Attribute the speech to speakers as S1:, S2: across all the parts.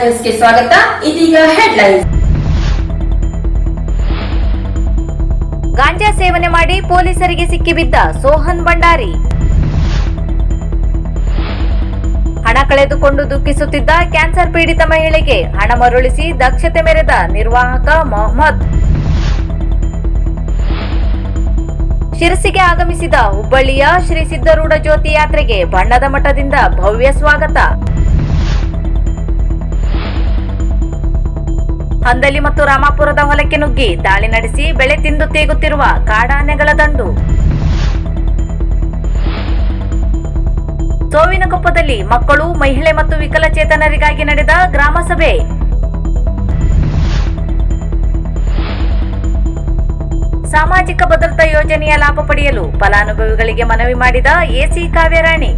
S1: ನ್ಯೂಸ್ಗೆ ಸ್ವಾಗತ. ಇದೀಗ ಹೆಡ್ಲೈನ್
S2: ಗಾಂಜಾ ಸೇವನೆ ಮಾಡಿ ಪೊಲೀಸರಿಗೆ ಸಿಕ್ಕಿಬಿದ್ದ ಸೋಹನ್ ಭಂಡಾರಿ. ಹಣ ಕಳೆದುಕೊಂಡು ದುಃಖಿಸುತ್ತಿದ್ದ ಕ್ಯಾನ್ಸರ್ ಪೀಡಿತ ಮಹಿಳೆಗೆ ಹಣ ಮರುಳಿಸಿ ದಕ್ಷತೆ ಮೆರೆದ ನಿರ್ವಾಹಕ ಮೊಹಮ್ಮದ್. ಶಿರಸಿಗೆ ಆಗಮಿಸಿದ ಹುಬ್ಬಳ್ಳಿಯ ಶ್ರೀ ಸಿದ್ದರೂಢ ಜ್ಯೋತಿ ಯಾತ್ರೆಗೆ ಬಣ್ಣದ ಮಠದಿಂದ ಭವ್ಯ ಸ್ವಾಗತ. ಹಂದಲಿ ಮತ್ತು ರಾಮಾಪುರದ ಹೊಲಕ್ಕೆ ನುಗ್ಗಿ ದಾಳಿ ನಡೆಸಿ ಬೆಳೆ ತಿಂದು ತೇಗುತ್ತಿರುವ ಕಾಡಾನೆಗಳ ದಂಡು. ಸೋವಿನಕೊಪ್ಪದಲ್ಲಿ ಮಕ್ಕಳು, ಮಹಿಳೆ ಮತ್ತು ವಿಕಲಚೇತನರಿಗಾಗಿ ನಡೆದ ಗ್ರಾಮ ಸಭೆ. ಸಾಮಾಜಿಕ ಭದ್ರತಾ ಯೋಜನೆಯ ಲಾಭ ಪಡೆಯಲು ಫಲಾನುಭವಿಗಳಿಗೆ ಮನವಿ ಮಾಡಿದ ಎಸಿ ಕಾವ್ಯರಾಣಿ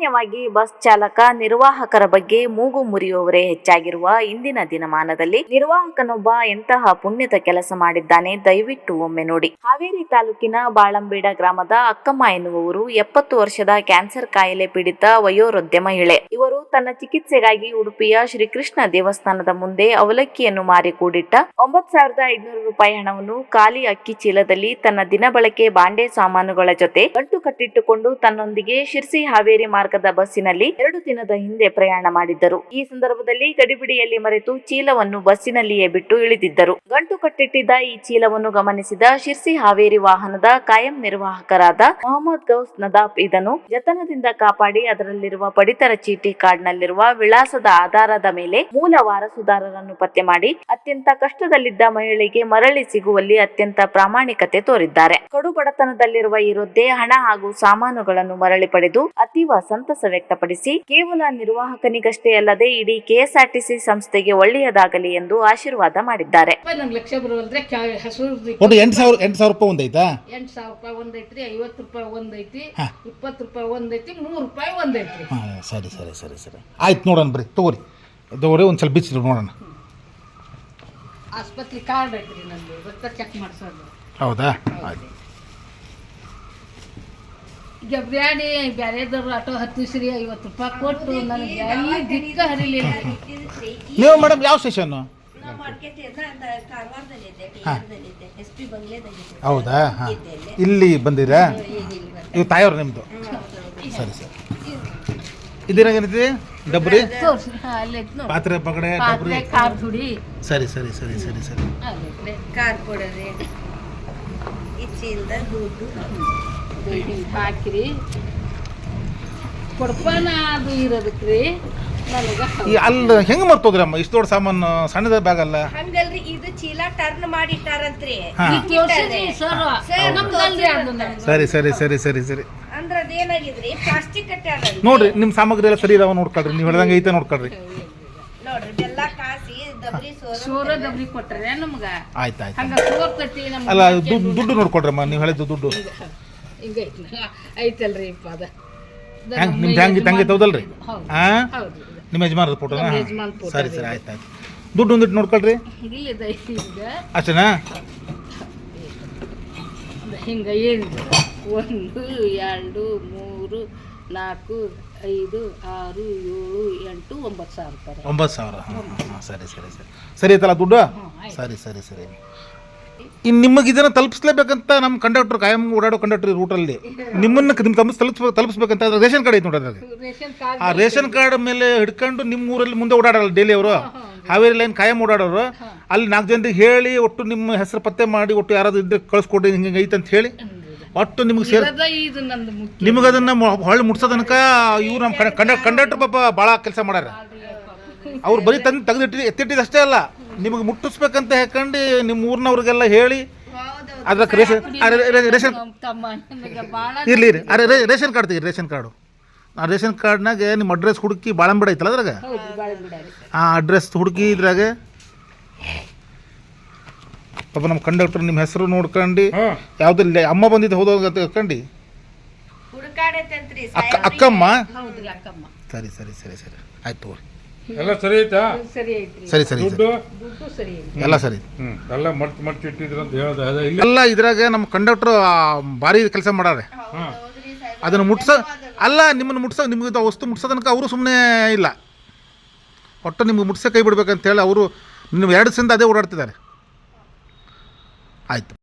S2: ಸಾಮಾನ್ಯವಾಗಿ ಬಸ್ ಚಾಲಕ, ನಿರ್ವಾಹಕರ ಬಗ್ಗೆ ಮೂಗು ಮುರಿಯುವವರೇ ಹೆಚ್ಚಾಗಿರುವ ಇಂದಿನ ದಿನಮಾನದಲ್ಲಿ ನಿರ್ವಾಹಕನೊಬ್ಬ ಎಂತಹ ಪುಣ್ಯದ ಕೆಲಸ ಮಾಡಿದ್ದಾನೆ ದಯವಿಟ್ಟು ಒಮ್ಮೆ ನೋಡಿ. ಹಾವೇರಿ ತಾಲೂಕಿನ ಬಾಳಂಬೇಡ ಗ್ರಾಮದ ಅಕ್ಕಮ್ಮ ಎನ್ನುವವರು ಎಪ್ಪತ್ತು ವರ್ಷದ ಕ್ಯಾನ್ಸರ್ ಕಾಯಿಲೆ ಪೀಡಿತ ವಯೋವೃದ್ಧ ಮಹಿಳೆ. ಇವರು ತನ್ನ ಚಿಕಿತ್ಸೆಗಾಗಿ ಉಡುಪಿಯ ಶ್ರೀಕೃಷ್ಣ ದೇವಸ್ಥಾನದ ಮುಂದೆ ಅವಲಕ್ಕಿಯನ್ನು ಮಾರಿ ಕೂಡಿಟ್ಟ ಒಂಬತ್ತು ಸಾವಿರದ ಐದುನೂರು ರೂಪಾಯಿ ಹಣವನ್ನು ಖಾಲಿ ಅಕ್ಕಿ ಚೀಲದಲ್ಲಿ ತನ್ನ ದಿನಬಳಕೆ ಬಾಂಡೆ ಸಾಮಾನುಗಳ ಜೊತೆ ಗಂಟು ಕಟ್ಟಿಟ್ಟುಕೊಂಡು ತನ್ನೊಂದಿಗೆ ಶಿರ್ಸಿ ಹಾವೇರಿ ಮಾರ್ಗದ ಬಸ್ಸಿನಲ್ಲಿ ಎರಡು ದಿನದ ಹಿಂದೆ ಪ್ರಯಾಣ ಮಾಡಿದ್ದರು. ಈ ಸಂದರ್ಭದಲ್ಲಿ ಗಡಿಬಿಡಿಯಲ್ಲಿ ಮರೆತು ಚೀಲವನ್ನು ಬಸ್ಸಿನಲ್ಲಿಯೇ ಬಿಟ್ಟು ಇಳಿದಿದ್ದರು. ಗಂಟು ಕಟ್ಟಿಟ್ಟಿದ್ದ ಈ ಚೀಲವನ್ನು ಗಮನಿಸಿದ ಶಿರ್ಸಿ ಹಾವೇರಿ ವಾಹನದ ಕಾಯಂ ನಿರ್ವಾಹಕರಾದ ಮೊಹಮ್ಮದ್ ಗೌಸ್ ನದಾಫ್ ಇದನ್ನು ಜತನದಿಂದ ಕಾಪಾಡಿ ಅದರಲ್ಲಿರುವ ಪಡಿತರ ಚೀಟಿ ಕಾರ್ಡ್ನಲ್ಲಿರುವ ವಿಳಾಸದ ಆಧಾರದ ಮೇಲೆ ಮೂಲ ವಾರಸುದಾರರನ್ನು ಪತ್ತೆ ಮಾಡಿ ಅತ್ಯಂತ ಕಷ್ಟದಲ್ಲಿದ್ದ ಮಹಿಳೆಗೆ ಮರಳಿ ಸಿಗುವಲ್ಲಿ ಅತ್ಯಂತ ಪ್ರಾಮಾಣಿಕತೆ ತೋರಿದ್ದಾರೆ. ಕಡು ಬಡತನದಲ್ಲಿರುವ ಈ ವೃದ್ಧೆ ಹಣ ಹಾಗೂ ಸಾಮಾನುಗಳನ್ನು ಮರಳಿ ಪಡೆದು ಅತೀವ ಸಂತಸ ವ್ಯಕ್ತಪಡಿಸಿ ಕೇವಲ ನಿರ್ವಾಹಕನಿಗಷ್ಟೇ ಅಲ್ಲದೆ ಇಡೀ ಕೆಎಸ್ಆರ್ಟಿಸಿ ಸಂಸ್ಥೆಗೆ ಒಳ್ಳೆಯದಾಗಲಿ ಎಂದು ಆಶೀರ್ವಾದ ಮಾಡಿದ್ದಾರೆ.
S3: ಲಕ್ಷ ಬರುವಂದ್ರೆ
S4: ಒಟ್ಟು ಎಂಟು ಸಾವಿರ ಎಂಟು ಸಾವಿರ ರೂಪಾಯಿ ಒಂದು ಐತಾ
S3: ಎಂಟು ಸಾವಿರ ರೂಪಾಯಿ ಒಂದೈತ್ರಿ ಐವತ್ತು ರೂಪಾಯಿ ಒಂದೈತಿ. ಇಪ್ಪತ್ತು ರೂಪಾಯಿ ಒಂದೈತಿ ಮೂರು ರೂಪಾಯಿ ಒಂದೈತ್ರಿ.
S4: ಹಾಂ ಸರಿ ಸರಿ ಸರಿ ಸರಿ. ಆಯ್ತು ನೋಡೋಣ ಬರ್ರಿ ತೊಗೋರಿ. ತೊಗೋರಿ ಒಂದು ಸ್ವಲ್ಪ ಬಿಚ್ಚಿ ನೋಡೋಣ.
S3: ಆಸ್ಪತ್ರೆ ಕಾರ್ಡ್ ಐತ್ರಿ ನಂದು ರಕ್ತ ಚೆಕ್ ಮಾಡಿಸೋದು.
S4: ಹೌದಾ. ಆಯ್ತು.
S3: ಈಗ ಬ್ರ್ಯಾಡಿ ಬ್ಯಾರೆದವ್ರು ಆಟೋ ಹತ್ತಿಸ್ರಿ ಐವತ್ತು ರೂಪಾಯಿ ಕೊಟ್ಟು ನನಗೆ ಎಲ್ಲಿ ದಿಕ್ಕ ಹರಿಲಿಲ್ಲ.
S4: ನೀವು ಮೇಡಮ್ ಯಾವ ಸ್ಟೇಷನ್ನು ಹೌದಾ? ಹಾಂ. ಇಲ್ಲಿ. ಬಂದಿರಾ ಇವು ತಾಯವ್ರು ನಿಮ್ಮದು ಸರಿ ಸರಿ. ಇದಿರಾಗ ಡಬ್ರಿ? ಪಾತ್ರೆ ಪಗಡೆ ಡಬ್ರಿ?
S3: ಕಾರ್
S4: ಸರಿ ಸರಿ ಸರಿ ಸರಿ ಸರಿ.
S5: ಕಾರ್ ಕೊಡೋರಿ ಇಚ್ಛೆಯಿಂದ ದುಡ್ಡು.
S3: ಹಾಕಿರಿ. ಕೊಡ್ಪಾನ ಅದು ಇರೋದಕ್ರಿ ನನಗೆ
S4: ಈ ಅಲ್ಲಿ ಹೆಂಗೆ ಮರ್ತೋದ್ರಮ್ಮ? ಇಷ್ಟು ದೊಡ್ಡ ಸಾಮಾನು ಸಣ್ಣದ ಬ್ಯಾಗ್ ಅಲ್ಲ?
S5: ಹಂಗಲ್ರಿ ಇದು ಚೀಲ ಟರ್ನ್
S4: ಮಾಡಿ
S3: ಇಟ್ಟಾರಂತ್ರಿ ಸರ್.
S5: ಸರ್,
S4: ಸರಿ ಸರಿ ಸರಿ ಸರಿ ಸರಿ
S5: ಅಂದ್ರ ಅದೇನಾಗಿದ್ರಿ? ಪ್ಲಾಸ್ಟಿಕ್ ಕಟ್ಟಾರ
S4: ನೋಡ್ರಿ ನಿಮ್ಮ ಸಾಮಗ್ರಿ ಎಲ್ಲ ಸರಿ ಇದಾವ ನೋಡ್ಕೊಳ್ರಿ. ನೀವು ಹೇಳ್ದಂಗೆ ಐತೆ ನೋಡ್ಕೊಳ್ರಿ.
S5: ನೋಡ್ರಿ ಬೆಲ್ಲ ಕಾಸಿ ದಬ್ರಿ ಸೋರ
S3: ಸೋರ ಡಬ್ರಿ ಕೊಟ್ರೆ ನಮ್ಗ?
S4: ಆಯ್ತಾಯ್ತು ಆಯ್ತು
S3: ಹಂಗ ಸೋರ್ತೈತಿ ನಮ್ಗೆ
S4: ಅಲ್ಲ ದುಡ್ಡು ನೋಡ್ಕೊಡ್ರಮ್ಮ ನೋಡ್ಕೊಳ್ರಮ್ಮ ನೀವು ಹೇಳಿದ್ದು ದುಡ್ಡು.
S3: ಹಿಂಗ ಐತಿ. ಐತಲ್ರಿ ಇಪ್ಪ ಅದ
S4: ಹೆಂಗ್ ನಿಮ್ದು ಹೆಂಗೆ ತಂಗಿ ತೌದಲ್ರಿ?
S3: ಹೌದು.
S4: ಹಾಂ
S3: ಹೌದು.
S4: ನಿಮ್ಮ ಯಜಮಾನ್ರ ಫೋಟೋನ
S3: ನಮ್ಮ ಯಜಮಾನ್ photo
S4: ಸರಿ. ಸರಿ ಆಯ್ತು ಆಯ್ತು. ದುಡ್ಡು ಒಂದಿಟ್ಟು ನೋಡ್ಕೊಳ್ರಿ.
S3: ಇಲ್ಲಿದ ಈಗ
S4: ಅಷ್ಟೇನಾ?
S3: ಹಿಂಗ ಏನಿದೆ ಒಂದು ಎರಡು ಮೂರು ನಾಲ್ಕು ಐದು ಆರು ಏಳು ಎಂಟು ಒಂಬತ್ತು ಸಾವಿರ ರೂಪಾಯಿ.
S4: ಒಂಬತ್ತು ಸಾವಿರ. ಹಾಂ ಹಾಂ ಸರಿ ಸರಿ ಸರಿ. ಸರಿ ಐತಲ್ಲ ದುಡ್ಡು? ಸರಿ ಸರಿ ಸರಿ. ಇನ್ನು ನಿಮಗೆ ಇದನ್ನು ತಲುಪಿಸ್ಲೇಬೇಕಂತ ನಮ್ಮ ಕಂಡಕ್ಟರ್ ಕಾಯಂ ಓಡಾಡೋ ಕಂಡಕ್ಟರ್ ರೂಟಲ್ಲಿ ನಿಮ್ಮನ್ನು ನಿಮ್ಮ ತಮ್ಮ ತಲುಪಿಸ್ ತಲುಪಿಸ್ಬೇಕಂತ ಅದ್ರ ರೇಷನ್ ಕಾರ್ಡ್ ಐತೆ
S3: ನೋಡೋದ್ರಲ್ಲಿ
S4: ಆ ರೇಷನ್ ಕಾರ್ಡ್ ಮೇಲೆ ಹಿಡ್ಕೊಂಡು ನಿಮ್ಮ ಊರಲ್ಲಿ ಮುಂದೆ ಓಡಾಡಲ್ಲ ಡೈಲಿ ಅವರು. ಹಾವೇರಿ ಲೈನ್ ಕಾಯಂ ಓಡಾಡೋರು. ಅಲ್ಲಿ ನಾಲ್ಕು ಜನರಿಗೆ ಹೇಳಿ ಒಟ್ಟು ನಿಮ್ಮ ಹೆಸರು ಪತ್ತೆ ಮಾಡಿ ಒಟ್ಟು ಯಾರಾದ್ರು ಇದ್ರೆ ಕಳಿಸ್ಕೊಡಿ ಹಿಂಗೆ ಐತೆ ಅಂತ ಹೇಳಿ. ಒಟ್ಟು ನಿಮಗೆ ಸೇರ್ ನಿಮಗೆ ಅದನ್ನು ಹೊಳ್ಳಿ ಮುಟ್ಸೋ ತನಕ ಇವ್ರು ನಮ್ಮ ಕಂಡ ಕಂಡಕ್ಟರ್ ಪಾಪ ಭಾಳ ಕೆಲಸ ಮಾಡ್ಯಾರ. ಅವ್ರು ಬರೀ ತಂದು ತೆಗೆದಿಟ್ಟು ಎತ್ತಿಟ್ಟಿದ್ದು ಅಷ್ಟೇ ಅಲ್ಲ. ನಿಮಗೆ ಮುಟ್ಟಿಸ್ಬೇಕಂತ ಹೇಳ್ಕೊಂಡು ನಿಮ್ಮ ಊರಿನವ್ರಿಗೆಲ್ಲ ಹೇಳಿ. ಅದಕ್ಕೆ ರೇಷನ್ ಆ ರೇ- ರೇ- ರೇಷನ್ ಇರ್ಲಿ ಇರಿ ಅರೆ ರೇ- ರೇಷನ್ ಕಾರ್ಡ್ ತೆಗೀರಿ ರೇಷನ್ ಕಾರ್ಡು. ಆ ರೇಷನ್ ಕಾರ್ಡ್ನಾಗೆ ನಿಮ್ಮ ಅಡ್ರೆಸ್ ಹುಡುಕಿ ಬಾಳಂಬಿಡ ಐತಲ್ಲ ಅದ್ರಾಗ? ಆ ಅಡ್ರೆಸ್ ಹುಡುಕಿ ಇದ್ರಾಗ ಪಾಪ ನಮ್ಮ ಕಂಡಕ್ಟರ್ ನಿಮ್ಮ ಹೆಸರು ನೋಡ್ಕೊಂಡು ಯಾವುದು ಅಮ್ಮ ಬಂದಿದ್ದು ಹೋದಾಗ ಅಕ್ಕ ಅಕ್ಕಮ್ಮ. ಸರಿ ಸರಿ ಸರಿ ಸರಿ. ಆಯ್ತು ತಗೋರಿ.
S6: ಎಲ್ಲ ಸರಿ ಐತಾ
S3: ಸರಿ ಐತ್ರಿ
S4: ಸರಿ ಸರಿ ಸರಿ.
S6: ದುಡ್ಡು?
S3: ದುಡ್ಡು ಸರಿ ಐತಿ
S4: ಎಲ್ಲ ಸರಿ.
S6: ಹ್ಮ್ ಎಲ್ಲ ಮರ್ತ್ ಮರ್ತ್ ಇಟ್ಟಿದ್ರು ಅಂತ ಹೇಳ್ದೆ ಅದ ಇಲ್ಲ.
S4: ಎಲ್ಲ ಇದ್ರಾಗ ನಮ್ಮ ಕಂಡಕ್ಟರ್ ಭಾರಿ ಕೆಲಸ ಮಾಡಾರೆ ಅದನ್ನು ಮುಟ್ಸ ಅಲ್ಲ ನಿಮ್ಮನ್ನು ಮುಟ್ಸ ನಿಮ್ಗೆ ವಸ್ತು ಮುಟ್ಸೋ ತನಕ ಅವರು ಸುಮ್ಮನೆ ಇಲ್ಲ. ಒಟ್ಟು ನಿಮ್ಗೆ ಮುಟ್ಸೋ ಕೈ ಬಿಡ್ಬೇಕಂತೇಳಿ ಅವರು ನೀವು ಎರಡು ಸಿಂದ ಅದೇ ಓಡಾಡ್ತಿದ್ದಾರೆ. ಆಯಿತು.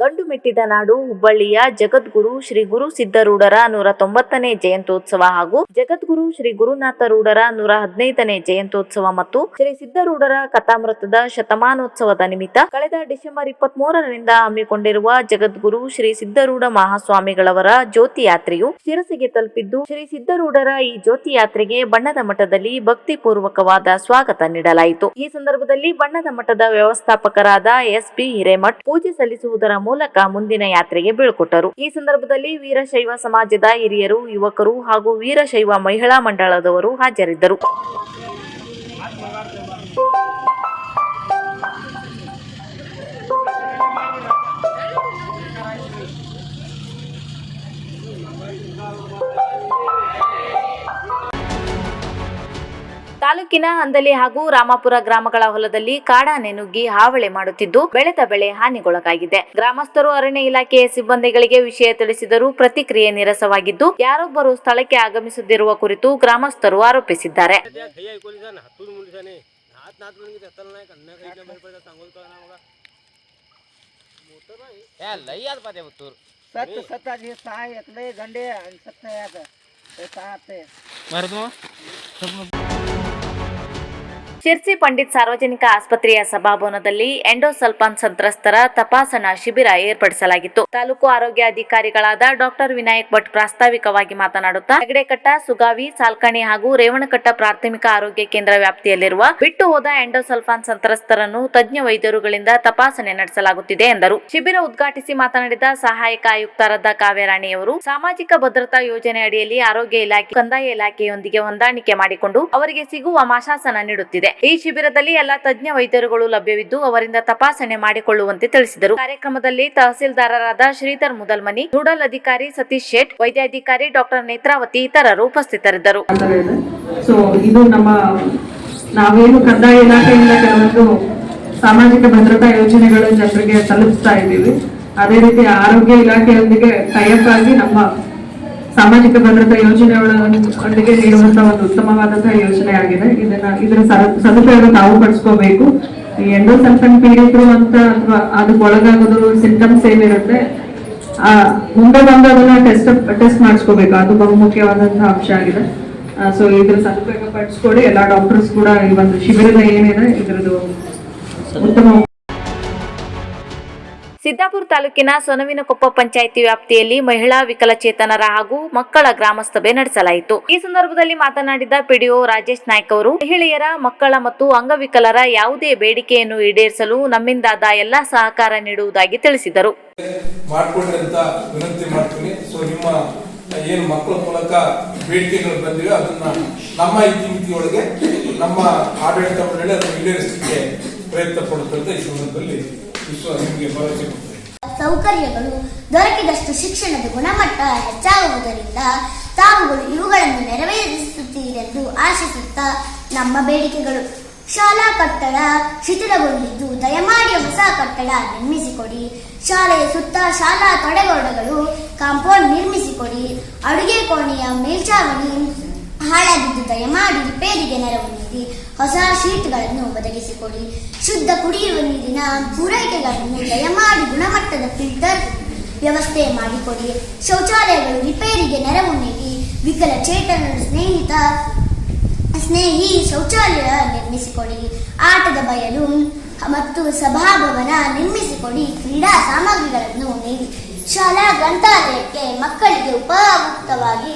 S2: ಗಂಡು ಮೆಟ್ಟಿದ ನಾಡು ಹುಬ್ಬಳ್ಳಿಯ ಜಗದ್ಗುರು ಶ್ರೀ ಗುರು ಸಿದ್ಧರೂಢರ ನೂರ ತೊಂಬತ್ತನೇ ಜಯಂತ್ಯೋತ್ಸವ ಹಾಗೂ ಜಗದ್ಗುರು ಶ್ರೀ ಗುರುನಾಥರೂಢರ ನೂರ ಹದಿನೈದನೇ ಜಯಂತ್ಯೋತ್ಸವ ಮತ್ತು ಶ್ರೀ ಸಿದ್ಧರೂಢರ ಕಥಾಮೃತದ ಶತಮಾನೋತ್ಸವದ ನಿಮಿತ್ತ ಕಳೆದ ಡಿಸೆಂಬರ್ ಇಪ್ಪತ್ತ್ ಮೂರರಿಂದ ಹಮ್ಮಿಕೊಂಡಿರುವ ಜಗದ್ಗುರು ಶ್ರೀ ಸಿದ್ಧರೂಢ ಮಹಾಸ್ವಾಮಿಗಳವರ ಜ್ಯೋತಿ ಯಾತ್ರೆಯು ಶಿರಸಿಗೆ ತಲುಪಿದ್ದು, ಶ್ರೀ ಸಿದ್ಧರೂಢರ ಈ ಜ್ಯೋತಿ ಯಾತ್ರೆಗೆ ಬಣ್ಣದ ಮಠದಲ್ಲಿ ಭಕ್ತಿ ಪೂರ್ವಕವಾದ ಸ್ವಾಗತ ನೀಡಲಾಯಿತು. ಈ ಸಂದರ್ಭದಲ್ಲಿ ಬಣ್ಣದ ಮಠದ ವ್ಯವಸ್ಥಾಪಕರಾದ ಎಸ್ ಪಿ ಹಿರೇಮಠ್ ಪೂಜೆ ಸಲ್ಲಿಸುವುದರ ಮುಂದಿನ ಯಾತ್ರೆಗೆ ಬೀಳ್ಕೊಟ್ಟರು. ಈ ಸಂದರ್ಭದಲ್ಲಿ ವೀರಶೈವ ಸಮಾಜದ ಹಿರಿಯರು ಯುವಕರು ಹಾಗೂ ವೀರಶೈವ ಮಹಿಳಾ ಮಂಡಳದವರು ಹಾಜರಿದ್ದರು. ತಾಲೂಕಿನ ಹಂದಲಿ ಹಾಗೂ ರಾಮಾಪುರ ಗ್ರಾಮಗಳ ಹೊಲದಲ್ಲಿ ಕಾಡಾನೆ ನುಗ್ಗಿ ಹಾವಳಿ ಮಾಡುತ್ತಿದ್ದು ಬೆಳೆದ ಬೆಳೆ ಹಾನಿಗೊಳಗಾಗಿದೆ ಗ್ರಾಮಸ್ಥರು ಅರಣ್ಯ ಇಲಾಖೆಯ ಸಿಬ್ಬಂದಿಗಳಿಗೆ ವಿಷಯ ತಿಳಿಸಿದರೂ ಪ್ರತಿಕ್ರಿಯೆ ನೀರಸವಾಗಿದ್ದು ಯಾರೊಬ್ಬರು ಸ್ಥಳಕ್ಕೆ ಆಗಮಿಸದಿರುವ ಕುರಿತು ಗ್ರಾಮಸ್ಥರು ಆರೋಪಿಸಿದ್ದಾರೆ
S7: खैया ऐकवली जा हातून मुलीसाने हात नात म्हणून घेतला नाही कन्या काही काय बाहेर पडतात सांगोल कळना बघा मोठं नाही या लई आज पाते बघतोर
S8: सत सताचे सहा एकले गंडे आणि सत्त यात ते सहा ते
S2: ಶಿರ್ಸಿ ಪಂಡಿತ್ ಸಾರ್ವಜನಿಕ ಆಸ್ಪತ್ರೆಯ ಸಭಾಭವನದಲ್ಲಿ ಎಂಡೋಸಲ್ಫಾನ್ ಸಂತ್ರಸ್ತರ ತಪಾಸಣಾ ಶಿಬಿರ ಏರ್ಪಡಿಸಲಾಗಿತ್ತು. ತಾಲೂಕು ಆರೋಗ್ಯ ಅಧಿಕಾರಿಗಳಾದ ಡಾಕ್ಟರ್ ವಿನಾಯಕ್ ಭಟ್ ಪ್ರಾಸ್ತಾವಿಕವಾಗಿ ಮಾತನಾಡುತ್ತಾ, ಹೆಗಡೆಕಟ್ಟ, ಸುಗಾವಿ, ಸಾಲ್ಕಣಿ ಹಾಗೂ ರೇವಣಕಟ್ಟ ಪ್ರಾಥಮಿಕ ಆರೋಗ್ಯ ಕೇಂದ್ರ ವ್ಯಾಪ್ತಿಯಲ್ಲಿರುವ ಬಿಟ್ಟು ಹೋದ ಎಂಡೋಸಲ್ಫಾನ್ ಸಂತ್ರಸ್ತರನ್ನು ತಜ್ಞ ವೈದ್ಯರುಗಳಿಂದ ತಪಾಸಣೆ ನಡೆಸಲಾಗುತ್ತಿದೆ ಎಂದರು. ಶಿಬಿರ ಉದ್ಘಾಟಿಸಿ ಮಾತನಾಡಿದ ಸಹಾಯಕ ಆಯುಕ್ತರಾದ ಕಾವ್ಯರಾಣಿಯವರು, ಸಾಮಾಜಿಕ ಭದ್ರತಾ ಯೋಜನೆ ಅಡಿಯಲ್ಲಿ ಆರೋಗ್ಯ ಇಲಾಖೆ, ಕಂದಾಯ ಇಲಾಖೆಯೊಂದಿಗೆ ಹೊಂದಾಣಿಕೆ ಮಾಡಿಕೊಂಡು ಅವರಿಗೆ ಸಿಗುವ ಮಾಶಾಸನ ನೀಡುತ್ತಿದೆ. ಈ ಶಿಬಿರದಲ್ಲಿ ಎಲ್ಲಾ ತಜ್ಞ ವೈದ್ಯರುಗಳು ಲಭ್ಯವಿದ್ದು ಅವರಿಂದ ತಪಾಸಣೆ ಮಾಡಿಕೊಳ್ಳುವಂತೆ ತಿಳಿಸಿದರು. ಕಾರ್ಯಕ್ರಮದಲ್ಲಿ ತಹಸೀಲ್ದಾರರಾದ ಶ್ರೀಧರ್ ಮುದಲ್ಮನಿ, ನೋಡಲ್ ಅಧಿಕಾರಿ ಸತೀಶ್ ಶೇಟ್, ವೈದ್ಯಾಧಿಕಾರಿ ಡಾಕ್ಟರ್ ನೇತ್ರಾವತಿ ಇತರರು ಉಪಸ್ಥಿತರಿದ್ದರು.
S9: ನಾವೇನು ಕಂದಾಯ ಇಲಾಖೆಯಿಂದ ಕೆಲವೊಂದು ಸಾಮಾಜಿಕ ಭದ್ರತಾ ಯೋಜನೆಗಳು ಜನರಿಗೆ ತಲುಪಿಸ್ತಾ ಇದ್ದೀವಿ. ಅದೇ ರೀತಿ ಆರೋಗ್ಯ ಇಲಾಖೆಯೊಂದಿಗೆ ಟೈಅಪ್ ಆಗಿ ನಮ್ಮ ಸಾಮಾಜಿಕ ಭದ್ರತಾ ಯೋಜನೆಗಳೊಂದಿಗೆ ನೀಡುವಂತಹ ಒಂದು ಉತ್ತಮವಾದಂತಹ ಯೋಜನೆ ಆಗಿದೆ ಇದನ್ನ ಇದರ ಸದುಪಯೋಗ ತಾವು ಪಡಿಸ್ಕೋಬೇಕು. ಎಂಡೋ ಸಲ್ಫನ್ ಪೀಡಿತರು ಅಂತ ಅಥವಾ ಅದಕ್ಕೆ ಒಳಗಾಗೋದು ಸಿಂಟಮ್ಸ್ ಏನಿರುತ್ತೆ ಆ, ಮುಂದೆ ಬಂದು ಅದನ್ನ ಟೆಸ್ಟ್ ಟೆಸ್ಟ್ ಮಾಡಿಸ್ಕೋಬೇಕು. ಅದು ಬಹು ಮುಖ್ಯವಾದಂತಹ ಅಂಶ ಆಗಿದೆ. ಸೊ ಇದ್ರ ಸದುಪಯೋಗ ಪಡಿಸ್ಕೊಡಿ. ಎಲ್ಲಾ ಡಾಕ್ಟರ್ಸ್ ಕೂಡ ಈ ಒಂದು ಶಿಬಿರದ ಏನಿದೆ ಇದ್ರದ್ದು ಉತ್ತಮ
S2: ಸಿದ್ದಾಪುರ ತಾಲೂಕಿನ ಸೊನವಿನಕೊಪ್ಪ ಪಂಚಾಯಿತಿ ವ್ಯಾಪ್ತಿಯಲ್ಲಿ ಮಹಿಳಾ ವಿಕಲಚೇತನರ ಹಾಗೂ ಮಕ್ಕಳ ಗ್ರಾಮಸ್ಥಭೆ ನಡೆಸಲಾಯಿತು. ಈ ಸಂದರ್ಭದಲ್ಲಿ ಮಾತನಾಡಿದ ಪಿಡಿಒ ರಾಜೇಶ್ ನಾಯ್ಕ ಅವರು, ಮಹಿಳೆಯರ, ಮಕ್ಕಳ ಮತ್ತು ಅಂಗವಿಕಲರ ಯಾವುದೇ ಬೇಡಿಕೆಯನ್ನು ಈಡೇರಿಸಲು ನಮ್ಮಿಂದಾದ ಎಲ್ಲಾ ಸಹಕಾರ ನೀಡುವುದಾಗಿ ತಿಳಿಸಿದರು.
S10: ಏನು ಮಕ್ಕಳ ಮೂಲಕ ಬೇಡಿಕೆಗಳು ಬಂದಿವೆ, ಅದನ್ನ ನಮ್ಮ ಇತಿಮಿತಿಯೊಳಗೆ ನಮ್ಮ ಆಡಳಿತ ಮಂಡಳಿ ಅದನ್ನು ಈಡೇರಿಸಲಿಕ್ಕೆ ಪ್ರಯತ್ನ ಈ ಸಂದರ್ಭದಲ್ಲಿ
S11: ಸೌಕರ್ಯಗಳು ದೊರಕಿದಷ್ಟು ಶಿಕ್ಷಣದ ಗುಣಮಟ್ಟ ಹೆಚ್ಚಾಗುವುದರಿಂದ ತಾವುಗಳು ಇವುಗಳನ್ನು ನೆರವೇರಿಸುತ್ತೀರೆಂದು ಆಶಿಸುತ್ತಾ ನಮ್ಮ ಬೇಡಿಕೆಗಳು. ಶಾಲಾ ಕಟ್ಟಡ ಶಿಥಿಲಗೊಂಡಿದ್ದು ದಯಮಾಡಿ ಹೊಸ ಕಟ್ಟಡ ನಿರ್ಮಿಸಿಕೊಡಿ. ಶಾಲೆಯ ಸುತ್ತ ಶಾಲಾ ತಡೆಗೋಡೆಗಳು ಕಾಂಪೌಂಡ್ ನಿರ್ಮಿಸಿಕೊಡಿ. ಅಡುಗೆ ಕೋಣೆಯ ಮೇಲ್ಚಾವಣಿ ಹಾಳಾಗಿದ್ದು ದಯಮಾಡಿ ರಿಪೇರಿಗೆ ನೆರವು ನೀಡಿ. ಹೊಸ ಶೀಟ್ಗಳನ್ನು ಒದಗಿಸಿಕೊಡಿ. ಶುದ್ಧ ಕುಡಿಯುವ ನೀರಿನ ಪೂರೈಕೆಗಳನ್ನು ದಯಮಾಡಿ ಗುಣಮಟ್ಟದ ಫಿಲ್ಟರ್ ವ್ಯವಸ್ಥೆ ಮಾಡಿಕೊಡಿ. ಶೌಚಾಲಯಗಳು ರಿಪೇರಿಗೆ ನೆರವು ನೀಡಿ. ವಿಕಲಚೇತನರ ಸ್ನೇಹಿತ, ಸ್ನೇಹಿ ಶೌಚಾಲಯ ನಿರ್ಮಿಸಿಕೊಡಿ. ಆಟದ ಬಯಲು ಮತ್ತು ಸಭಾಭವನ ನಿರ್ಮಿಸಿಕೊಡಿ. ಕ್ರೀಡಾ ಸಾಮಗ್ರಿಗಳನ್ನು ನೀಡಿ. ಶಾಲಾ ಗ್ರಂಥಾಲಯಕ್ಕೆ ಮಕ್ಕಳಿಗೆ ಉಪಯುಕ್ತವಾಗಿ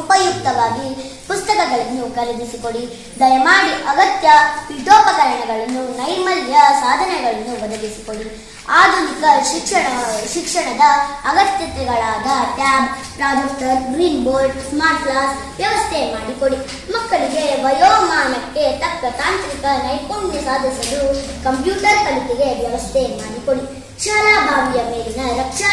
S11: ಉಪಯುಕ್ತವಾಗಿ ಪುಸ್ತಕಗಳನ್ನು ಖರೀದಿಸಿಕೊಡಿ. ದಯಮಾಡಿ ಅಗತ್ಯ ಪೀಠೋಪಕರಣಗಳನ್ನು, ನೈರ್ಮಲ್ಯ ಸಾಧನಗಳನ್ನು ಒದಗಿಸಿಕೊಡಿ. ಆಧುನಿಕ ಶಿಕ್ಷಣ, ಶಿಕ್ಷಣದ ಅಗತ್ಯತೆಗಳಾದ tab, projector, green board, smart class ವ್ಯವಸ್ಥೆ ಮಾಡಿಕೊಡಿ. ಮಕ್ಕಳಿಗೆ ವಯೋಮಾನಕ್ಕೆ ತಕ್ಕ ತಾಂತ್ರಿಕ ನೈಪುಣ್ಯ ಸಾಧಿಸಲು ಕಂಪ್ಯೂಟರ್ ಕಲಿಕೆಗೆ ವ್ಯವಸ್ಥೆ ಮಾಡಿಕೊಡಿ. ಶಾಲಾ ಬಾವಿಯ ಮೇಲಿನ ರಕ್ಷಾ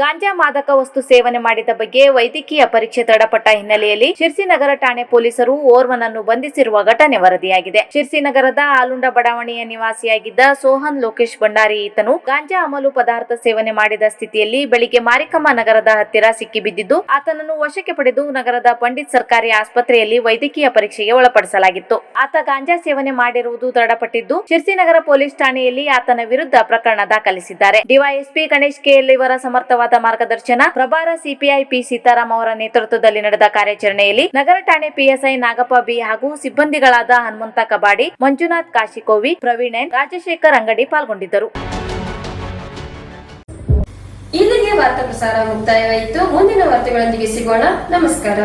S2: ಗಾಂಜಾ ಮಾದಕ ವಸ್ತು ಸೇವನೆ ಮಾಡಿದ ಬಗ್ಗೆ ವೈದ್ಯಕೀಯ ಪರೀಕ್ಷೆ ತಡಪಟ್ಟ ಹಿನ್ನೆಲೆಯಲ್ಲಿ ಶಿರ್ಸಿನಗರ ಠಾಣೆ ಪೊಲೀಸರು ಓರ್ವನನ್ನು ಬಂಧಿಸಿರುವ ಘಟನೆ ವರದಿಯಾಗಿದೆ. ಶಿರ್ಸಿನಗರದ ಆಲುಂಡ ಬಡಾವಣೆಯ ನಿವಾಸಿಯಾಗಿದ್ದ ಸೋಹನ್ ಲೋಕೇಶ್ ಭಂಡಾರಿ ಈತನು ಗಾಂಜಾ ಅಮಲು ಪದಾರ್ಥ ಸೇವನೆ ಮಾಡಿದ ಸ್ಥಿತಿಯಲ್ಲಿ ಬೆಳಿಗ್ಗೆ ಮಾರಿಕಮ್ಮ ನಗರದ ಹತ್ತಿರ ಸಿಕ್ಕಿಬಿದ್ದಿದ್ದು, ಆತನನ್ನು ವಶಕ್ಕೆ ಪಡೆದು ನಗರದ ಪಂಡಿತ್ ಸರ್ಕಾರಿ ಆಸ್ಪತ್ರೆಯಲ್ಲಿ ವೈದ್ಯಕೀಯ ಪರೀಕ್ಷೆಗೆ ಒಳಪಡಿಸಲಾಗಿತ್ತು. ಆತ ಗಾಂಜಾ ಸೇವನೆ ಮಾಡಿರುವುದು ದೃಢಪಟ್ಟಿದ್ದು ಶಿರ್ಸಿನಗರ ಪೊಲೀಸ್ ಠಾಣೆಯಲ್ಲಿ ಆತನ ವಿರುದ್ಧ ಪ್ರಕರಣ ದಾಖಲಿಸಿದ್ದಾರೆ. ಡಿವೈಎಸ್ಪಿ ಗಣೇಶ್ ಕೆಎಲ್ ಇವರ ಸಮರ್ಥವಾದ ಮಾರ್ಗದರ್ಶನ. ಪ್ರಭಾರ ಸಿಪಿಐ ಪಿ ಸೀತಾರಾಮ್ ಅವರ ನೇತೃತ್ವದಲ್ಲಿ ನಡೆದ ಕಾರ್ಯಾಚರಣೆಯಲ್ಲಿ ನಗರ ಠಾಣೆ ಪಿಎಸ್ಐ ನಾಗಪ್ಪ ಬಿ ಹಾಗೂ ಸಿಬ್ಬಂದಿಗಳಾದ ಹನುಮಂತ ಕಬಾಡಿ, ಮಂಜುನಾಥ್ ಕಾಶಿಕೋವಿ, ಪ್ರವೀಣ್ ಎನ್, ರಾಜಶೇಖರ್ ಅಂಗಡಿ ಪಾಲ್ಗೊಂಡಿದ್ದರು.
S1: ಇಲ್ಲಿಗೆ ವಾರ್ತಾ ಪ್ರಸಾರ ಮುಕ್ತಾಯವಾಯಿತು. ಮುಂದಿನ ವಾರ್ತೆಗಳೊಂದಿಗೆ ಸಿಗೋಣ. ನಮಸ್ಕಾರ.